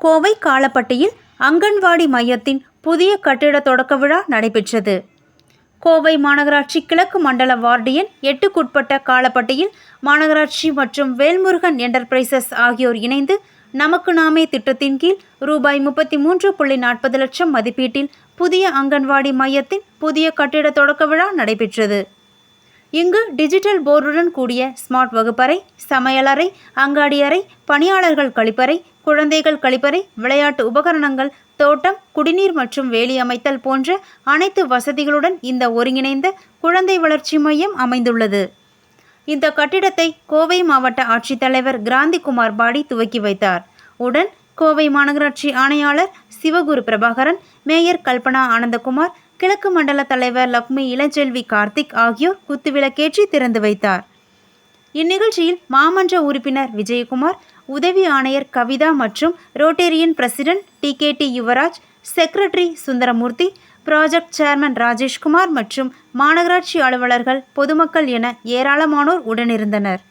கோவை காலப்பட்டியில் அங்கன்வாடி மையத்தின் புதிய கட்டிட தொடக்க விழா நடைபெற்றது. கோவை மாநகராட்சி கிழக்கு மண்டல வார்டு எண் எட்டுக்குட்பட்ட காலப்பட்டியில் மாநகராட்சி மற்றும் வேல்முருகன் என்டர்பிரைசஸ் ஆகியோர் இணைந்து நமக்கு நாமே திட்டத்தின் கீழ் ரூபாய் முப்பத்தி மூன்று புள்ளி நாற்பது லட்சம் மதிப்பீட்டில் புதிய அங்கன்வாடி மையத்தின் புதிய கட்டிட தொடக்க விழா நடைபெற்றது. இங்கு டிஜிட்டல் போர்டுடன் கூடிய ஸ்மார்ட் வகுப்பறை சமையலறை அங்காடி அறை பணியாளர்கள் கழிப்பறை குழந்தைகள் கழிப்பறை விளையாட்டு உபகரணங்கள் தோட்டம் குடிநீர் மற்றும் வேலி அமைத்தல் போன்ற அனைத்து வசதிகளுடன் இந்த ஒருங்கிணைந்த குழந்தை வளர்ச்சி மையம் அமைந்துள்ளது. இந்த கட்டிடத்தை கோவை மாவட்ட ஆட்சித்தலைவர் கிராந்திகுமார் பாடி துவக்கி வைத்தார். உடன் கோவை மாநகராட்சி ஆணையாளர் சிவகுரு பிரபாகரன் மேயர் கல்பனா ஆனந்தகுமார் கிழக்கு மண்டல தலைவர் லக்ஷ்மி இளஞ்செல்வி கார்த்திக் ஆகியோர் குத்துவிளக்கேற்றி திறந்து வைத்தார். இந்நிகழ்ச்சியில் மாமன்ற உறுப்பினர் விஜயகுமார் உதவி ஆணையர் கவிதா மற்றும் Rotarian president T K T Yuvaraj secretary Sundaramoorthy project chairman Rajeshkumar மற்றும் மாநகராட்சி அலுவலர்கள் பொதுமக்கள் என ஏராளமானோர் உடனிருந்தனர்.